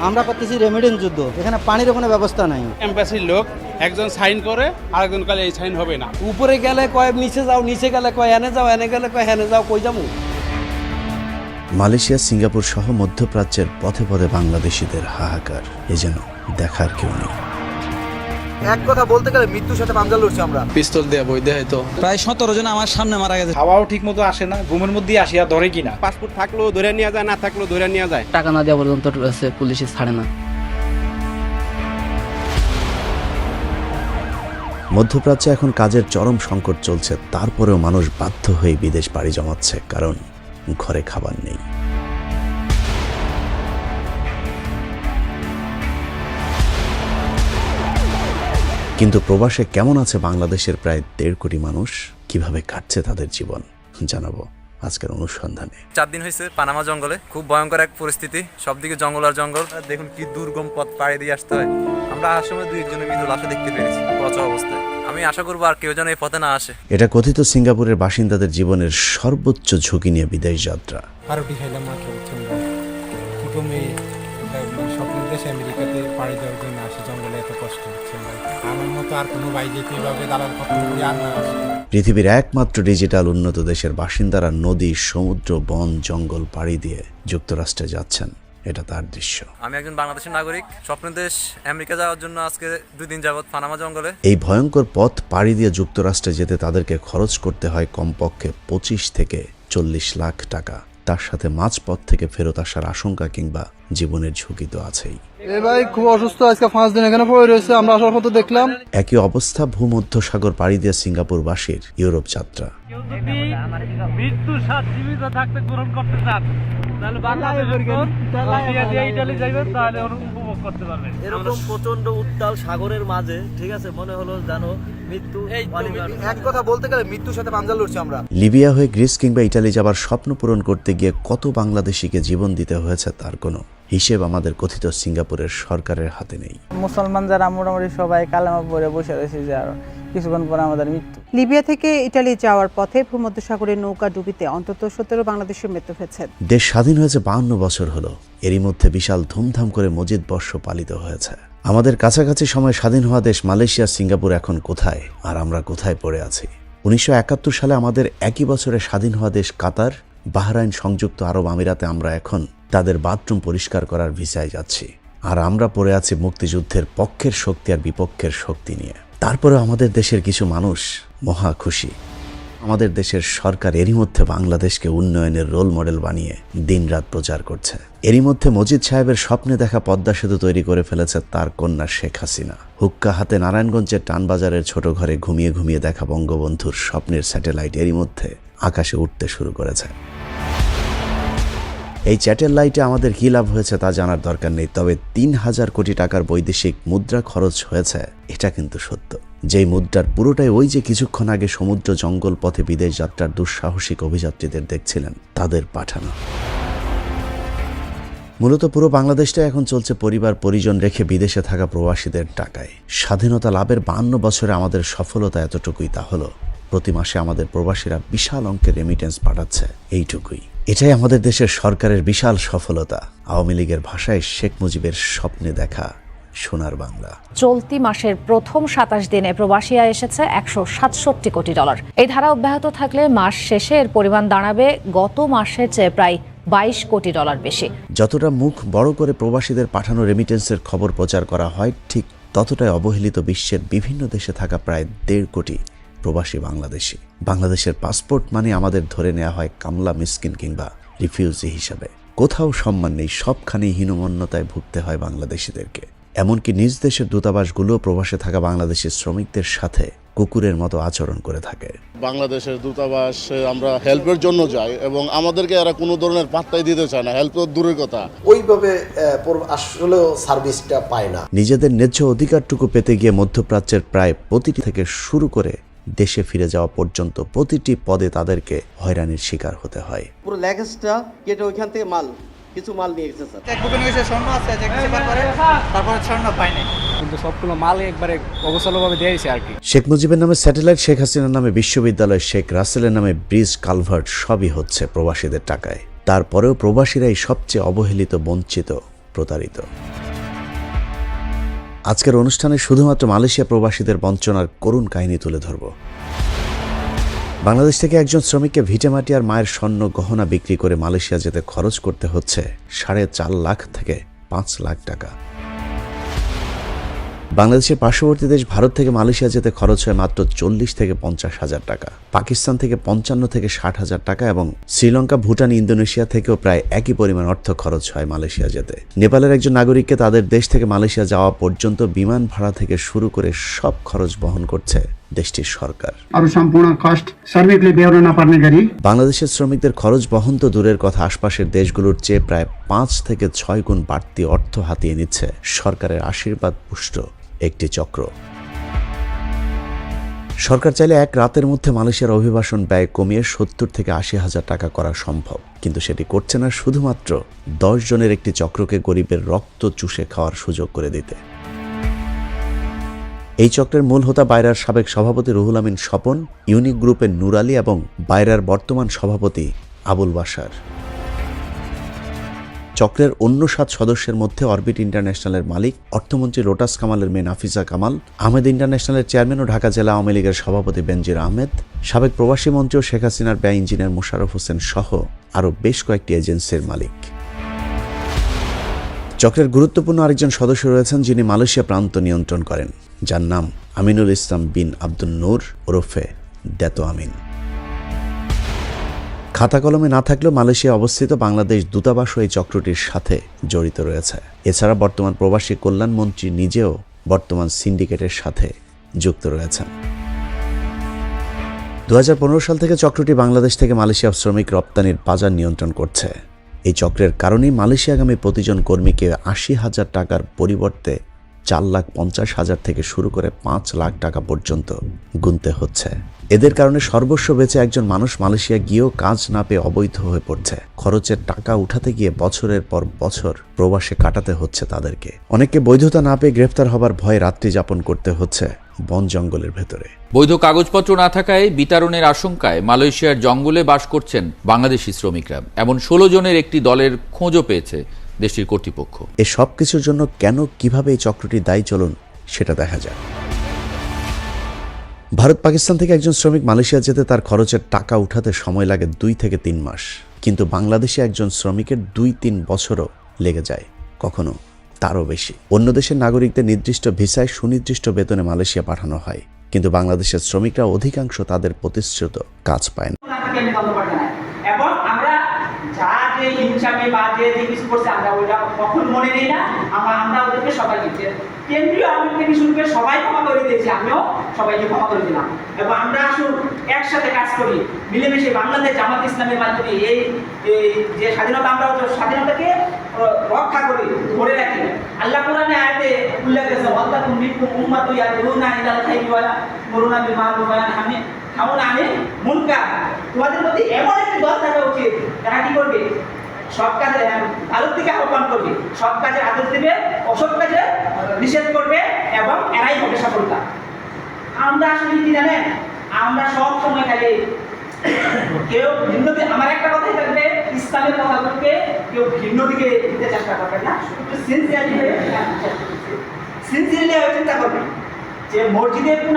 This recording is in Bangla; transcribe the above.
আমরা করতেছি রেমিডেন্স যুদ্ধ। এখানে পানির কোনো ব্যবস্থা নাই। এম্বাসির লোক একজন সাইন করে আরেকজন কালে এই সাইন হবে না। উপরে গেলে কয় নিচে যাও নিচে গেলে কয় এনে যাও এনে গেলে কয় হেনে যাও কই যাব? মালয়েশিয়া সিঙ্গাপুর সহ মধ্যপ্রাচ্যের পথে পথে বাংলাদেশিদের হাহাকার। এ যেন দেখার কেউ নেই। এক কথা বলতে গেলে মৃত্যুর সাথে পাঞ্জা লড়ছি আমরা। পিস্তল দিয়ে বই দেয় তো। প্রায় সতেরো জন আমার সামনে মারা গেছে। খাওয়াও ঠিক মতো আসে না ঘুমের মধ্যে আসিয়া ধরে কিনা। পাসপোর্ট থাকলেও ধরে নিয়ে যায় না থাকলেও ধরে নিয়ে যায়। টাকা না দেওয়া পর্যন্ত পুলিশে ছাড়ে না। মধ্যপ্রাচ্যে এখন কাজের চরম সংকট চলছে তারপরেও মানুষ বাধ্য হয়ে বিদেশ পাড়ি জমাচ্ছে কারণ ঘরে খাবার নেই। কিন্তু প্রবাসে কেমন আছে বাংলাদেশের প্রায় দেড় কোটি মানুষ? কীভাবে কাটছে তাদের জীবন? জানাব আজকের অনুসন্ধানে। চার দিন হয়েছে পানামা জঙ্গলে। খুব ভয়ঙ্কর এক পরিস্থিতি। সবদিকে জঙ্গল আর জঙ্গল। দেখুন কি দুর্গম পথ পাড়ি দিয়ে আসতে হয়। আমরা আসার সময় দুই একজনের মৃত লাশে দেখতে পেরেছি। পচা অবস্থায়। আমি আশা করব আর কেউ যেন এই পথে না আসে। এটা কথিত সিঙ্গাপুরের বাসিন্দাদের জীবনের সর্বোচ্চ ঝুঁকি নিয়ে বিদেশ যাত্রা। খাইলাম মাত্র দেশে আমেরিকাতে পাড়ি দেওয়ার জন্য আসে জঙ্গলে এত কষ্ট হচ্ছে আমার মতো আর কোনো ভাই যেতে এভাবে দালাল করে আর না আসে। পৃথিবীর একমাত্র ডিজিটাল উন্নত দেশের বাসিন্দারা নদী সমুদ্র বন জঙ্গল পাড়ি দিয়ে যুক্তরাষ্ট্রে যাচ্ছেন। এটা তার দৃশ্য। আমি একজন বাংলাদেশের নাগরিক স্বপ্ন দেশ আমেরিকা যাওয়ার জন্য আজকে দুই দিন যাবৎ পানামা জঙ্গলে। এই ভয়ঙ্কর পথ পাড়ি দিয়ে যুক্তরাষ্ট্রে যেতে তাদেরকে খরচ করতে হয় কমপক্ষে পঁচিশ থেকে চল্লিশ লাখ টাকা। তার সাথে মাঝপথ থেকে ফেরত আসার আশঙ্কা কিংবা জীবনের ঝুঁকি তো আছেই। এ ভাই খুব অসুস্থ আজকে পাঁচ দিন এখানে পড়ে রয়েছে আমরা আসার মতো দেখলাম। একই অবস্থা ভূমধ্যসাগর পাড়ি দিয়ে সিঙ্গাপুরবাসীর ইউরোপ যাত্রা। জীবিত থাকতে গ্রহণ করতে চান তাহলে ইটালি যাইবেন তাহলে উপভোগ করতে পারবেন এরকম প্রচণ্ড উত্তাল সাগরের মাঝে ঠিক আছে মনে হলো জানো মৃত্যু এক কথা বলতে গেলে মৃত্যুর সাথে পাঞ্জা লড়ছি আমরা। লিবিয়া হয়ে গ্রিস কিংবা ইটালি যাবার স্বপ্ন পূরণ করতে গিয়ে কত বাংলাদেশিকে জীবন দিতে হয়েছে তার কোনো হিসেব আমাদের কথিত সিঙ্গাপুরের সরকারের হাতে নেই। মুসলমান যারা মোটামুটি সবাই কালামা পরে বসে রয়েছে যে আর কিছুক্ষণ পরে আমাদের মৃত্যু। লিবিয়া থেকে ইটালি যাওয়ার পথে ভূমধ্যসাগরের নৌকা ডুবিতে অন্তত সতেরো বাংলাদেশের মৃত্যু হয়েছে। দেশ স্বাধীন হয়েছে বাহান্ন বছর হলো। এরই মধ্যে বিশাল ধুমধাম করে মজিদ বর্ষ পালিত হয়েছে। আমাদের কাছাকাছি সময় স্বাধীন হওয়া দেশ মালয়েশিয়া সিঙ্গাপুর এখন কোথায়? আর আমরা কোথায় পড়ে আছি? উনিশশো একাত্তর সালে আমাদের একই বছরে স্বাধীন হওয়া দেশ কাতার বাহরাইন সংযুক্ত আরব আমিরাতে আমরা এখন তাদের বাথরুম পরিষ্কার করার ভিসায় যাচ্ছি। আর আমরা পড়ে আছি মুক্তিযুদ্ধের পক্ষের শক্তি আর বিপক্ষের শক্তি নিয়ে। তারপরে আমাদের দেশের কিছু মানুষ মহা খুশি। আমাদের দেশের সরকার এরই মধ্যে বাংলাদেশকে উন্নয়নের রোল মডেল বানিয়ে দিনরাত প্রচার করছে। এরই মধ্যে মজিদ সাহেবের স্বপ্নে দেখা পদ্মা সেতু তৈরি করে ফেলেছে তার কন্যা শেখ হাসিনা। হুক্কা হাতে নারায়ণগঞ্জের টানবাজারের ছোট ঘরে ঘুমিয়ে ঘুমিয়ে দেখা বঙ্গবন্ধুর স্বপ্নের স্যাটেলাইট এরই মধ্যে আকাশে উঠতে শুরু করেছে। এই চ্যাটেলাইটে আমাদের কী লাভ হয়েছে তা জানার দরকার নেই, তবে তিন হাজার কোটি টাকার বৈদেশিক মুদ্রা খরচ হয়েছে, এটা কিন্তু সত্য। যেই মুদ্রার পুরোটাই ওই যে কিছুক্ষণ আগে সমুদ্র জঙ্গল পথে বিদেশ যাত্রার দুঃসাহসিক অভিযাত্রীদের দেখছিলেন, তাদের পাঠানো। মূলত পুরো বাংলাদেশটা এখন চলছে পরিবার পরিজন রেখে বিদেশে থাকা প্রবাসীদের টাকায়। স্বাধীনতা লাভের বান্ন বছরে আমাদের সফলতা এতটুকুই তা হলো, প্রতি মাসে আমাদের প্রবাসীরা বিশাল অঙ্কের রেমিটেন্স পাঠাচ্ছে, এইটুকুই। এটাই আমাদের দেশের সরকারের বিশাল সফলতা। আওয়ামী লীগের ভাষায় শেখ মুজিবের স্বপ্নে দেখা সোনার বাংলা। চলতি মাসের প্রথম সাতাশ দিনে প্রবাসীরা এসেছে একশো সাতষট্টি কোটি ডলার। এই ধারা অব্যাহত থাকলে মাস শেষে এর পরিমাণ দাঁড়াবে গত মাসের চেয়ে প্রায় বাইশ কোটি ডলার বেশি। যতটা মুখ বড় করে প্রবাসীদের পাঠানো রেমিটেন্সের খবর প্রচার করা হয় ঠিক ততটাই অবহেলিত বিশ্বের বিভিন্ন দেশে থাকা প্রায় দেড় কোটি প্রবাসী বাংলাদেশি। বাংলাদেশের পাসপোর্ট মানে আমাদের ধরে নেওয়া হয় কামলা মিসকিন কিংবা রিফিউজি হিসাবে। কোথাও সম্মান নেই সবখানেই হীনমন্যতায় ভুগতে হয় বাংলাদেশিদেরকে। এমনকি নিজ দেশের দূতাবাসগুলো প্রবাসে থাকা বাংলাদেশের শ্রমিকদের সাথে কুকুরের মতো আচরণ করে থাকে। বাংলাদেশের দূতাবাস আমরা হেল্পের জন্য যাই এবং আমাদেরকে এরা কোনো ধরনের পাত্তাই দিতে চায় না। হেল্প দূরের কথা। ওইভাবে আসলেও সার্ভিসটা পায় না। নিজেদের ন্যায্য অধিকারটুকু পেতে গিয়ে মধ্যপ্রাচ্যের প্রায় প্রতিটি থেকে শুরু করে দেশে ফিরে যাওয়া পর্যন্ত প্রতিটি পদে তাদেরকে হয়রানির শিকার হতে হয়। পুরো ল্যাগেজটা কেটে ওইখান থেকে মাল কিছু মাল নিয়ে গেছে স্যার। কিন্তু সবগুলো মাল একবারে অগোছালোভাবে দিয়েছে আর কি। শেখ মুজিবের নামে স্যাটেলাইট শেখ হাসিনার নামে বিশ্ববিদ্যালয় শেখ রাসেলের নামে ব্রিজ কালভার্ট সবই হচ্ছে প্রবাসীদের টাকায়। তারপরেও প্রবাসীরাই সবচেয়ে অবহেলিত বঞ্চিত প্রতারিত। আজকের অনুষ্ঠানে শুধুমাত্র মালয়েশিয়া প্রবাসীদের বঞ্চনার করুণ কাহিনী তুলে ধরব। বাংলাদেশ থেকে একজন শ্রমিককে ভিটেমাটি আর মায়ের স্বর্ণ গহনা বিক্রি করে মালয়েশিয়া যেতে খরচ করতে হচ্ছে সাড়ে চার লাখ থেকে পাঁচ লাখ টাকা। বাংলাদেশের পার্শ্ববর্তী দেশ ভারত থেকে মালয়েশিয়া যেতে খরচ হয় মাত্র চল্লিশ থেকে পঞ্চাশ হাজার টাকা। পাকিস্তান থেকে পঞ্চান্ন থেকে ষাট হাজার টাকা এবং শ্রীলঙ্কা ভুটান ইন্দোনেশিয়া থেকেও প্রায় একই পরিমাণ অর্থ খরচ হয় মালয়েশিয়া যেতে। নেপালের একজন নাগরিককে তাদের দেশ থেকে মালয়েশিয়া যাওয়া পর্যন্ত বিমান ভাড়া থেকে শুরু করে সব খরচ বহন করছে দেশটির সরকার। আরও সম্পূর্ণ কষ্ট সার্বিকলি বেরো না পারনে গাড়ি। বাংলাদেশের শ্রমিকদের খরচ বহন তো দূরের কথা আশপাশের দেশগুলোর চেয়ে প্রায় পাঁচ থেকে ছয় গুণ বাড়তি অর্থ হাতিয়ে নিচ্ছে সরকারের আশীর্বাদ পুষ্ট। একটি চক্র। সরকার চাইলে এক রাতের মধ্যে মালয়েশিয়ার অভিবাসন ব্যয় কমিয়ে সত্তর থেকে আশি হাজার টাকা করা সম্ভব। কিন্তু সেটি করছে না শুধুমাত্র দশ জনের একটি চক্রকে গরিবের রক্ত চুষে খাওয়ার সুযোগ করে দিতে। এই চক্রের মূল হোতা বাইরার সাবেক সভাপতি রুহুল আমিন স্বপন, ইউনিক গ্রুপের নূর আলী এবং বাইরার বর্তমান সভাপতি আবুল বাসার চক্রের অন্য সাত সদস্যের মধ্যে অরবিট ইন্টারন্যাশনালের মালিক, অর্থমন্ত্রী লোটাস কামালের মেয়ে নাফিজা কামাল, আহমেদ ইন্টারন্যাশনালের চেয়ারম্যান ও ঢাকা জেলা আওয়ামী লীগের সভাপতি বেনজির আহমেদ, সাবেক প্রবাসী মন্ত্রী ও শেখ হাসিনার ব্যয় ইঞ্জিনিয়ার মোশাররফ হোসেন সহ আরও বেশ কয়েকটি এজেন্সির মালিক। চক্রের গুরুত্বপূর্ণ আরেকজন সদস্য রয়েছেন যিনি মালয়েশিয়া প্রান্ত নিয়ন্ত্রণ করেন, যার নাম আমিনুল ইসলাম বিন আব্দুল নূর ওরফে দেতো আমিন। খাতা কলমে না থাকলেও মালয়েশিয়া অবস্থিত বাংলাদেশ দূতাবাসও এই চক্রটির সাথে জড়িত রয়েছে। এছাড়া বর্তমান প্রবাসী কল্যাণমন্ত্রী নিজেও বর্তমান সিন্ডিকেটের সাথে যুক্ত রয়েছেন। দু হাজার পনেরো সাল থেকে চক্রটি বাংলাদেশ থেকে মালয়েশিয়া শ্রমিক রপ্তানির বাজার নিয়ন্ত্রণ করছে। এই চক্রের কারণেই মালয়েশিয়াগামী প্রতিজন কর্মীকে আশি হাজার টাকার পরিবর্তে চার লাখ পঞ্চাশ হাজার থেকে শুরু করে পাঁচ লাখ টাকা পর্যন্ত গুনতে হচ্ছে। এদের কারণে সর্বস্ব বেঁচে একজন মানুষ মালয়েশিয়া গিয়েও কাজ না পেয়ে অবৈধ হয়ে পড়ছে। খরচের টাকা উঠাতে গিয়ে বছরের পর বছর প্রবাসে কাটাতে হচ্ছে তাদেরকে। অনেককে বৈধতা না পেয়ে গ্রেফতার হবার ভয়ে রাত্রি যাপন করতে হচ্ছে বন জঙ্গলের ভেতরে। বৈধ কাগজপত্র না থাকায় বিতরণের আশঙ্কায় মালয়েশিয়ার জঙ্গলে বাস করছেন বাংলাদেশি শ্রমিকরা। এমন ষোলো জনের একটি দলের খোঁজও পেয়েছে দেশটির কর্তৃপক্ষ। এ সব কিছুর জন্য কেন কীভাবে এই চক্রটি দায়ী চলুন সেটা দেখা যায় ভারত পাকিস্তান থেকে একজন শ্রমিক মালয়েশিয়া যেতে তার খরচের টাকা উঠাতে সময় লাগে দুই থেকে তিন মাস। কিন্তু বাংলাদেশে একজন শ্রমিকের দুই তিন বছরও লেগে যায়, কখনো তারও বেশি। অন্য দেশের নাগরিকদের নির্দিষ্ট ভিসায় সুনির্দিষ্ট বেতনে মালয়েশিয়া পাঠানো হয়, কিন্তু বাংলাদেশের শ্রমিকরা অধিকাংশ তাদের প্রতিশ্রুত কাজ পায় না। যা হিংসামে বা যে কিছু করছে, আমরা ওইটা কখন মনে নেই না, আমরা আমরা ওদেরকে সবাই দিচ্ছে। কেন্দ্রীয় আওয়ামী থেকে শুরু করে সবাই ক্ষমা করে দিয়েছি, আমিও সবাইকে ক্ষমা করে দিলাম। এবং আমরা আসুন, একসাথে কাজ করি। মিলেমিশে বাংলাদেশ জামাত ইসলামের মাধ্যমে এই যে স্বাধীনতা, আমরা স্বাধীনতাকে রক্ষা করি, ধরে রাখি। আল্লাহ কোরআনে আয়াতে উল্লেখ করেছে ওয়াল্লাকুম মিনকুম উম্মাতুন ইয়াদউনা ইলাল খাইরি ওয়া ইয়ামুরুনা বিল মারুফ ওয়া ইয়ানহাউনা খাউন আনিল মুনকার। তোমাদের মধ্যে এমন একটি দল থাকা উচিত, তারা কি করবে? সব কাজে ভালোর দিকে আহ্বান করবে। সব কাজে আদেশ দিবে, অসৎ কাজে নিষেধ করবে এবং এরাই হবে সফলতা। আমরা আসলে কি জানেন? আমরা সব সময় খালি কেউ দিকে আমার একটা কথাই থাকবে ইসলামের কথা বলতে কেউ ভিন্ন দিকে দিতে চেষ্টা করবে না একটু সিনসিয়ারলি সিনসিয়ারলি চিন্তা করবে যে মসজিদের কোন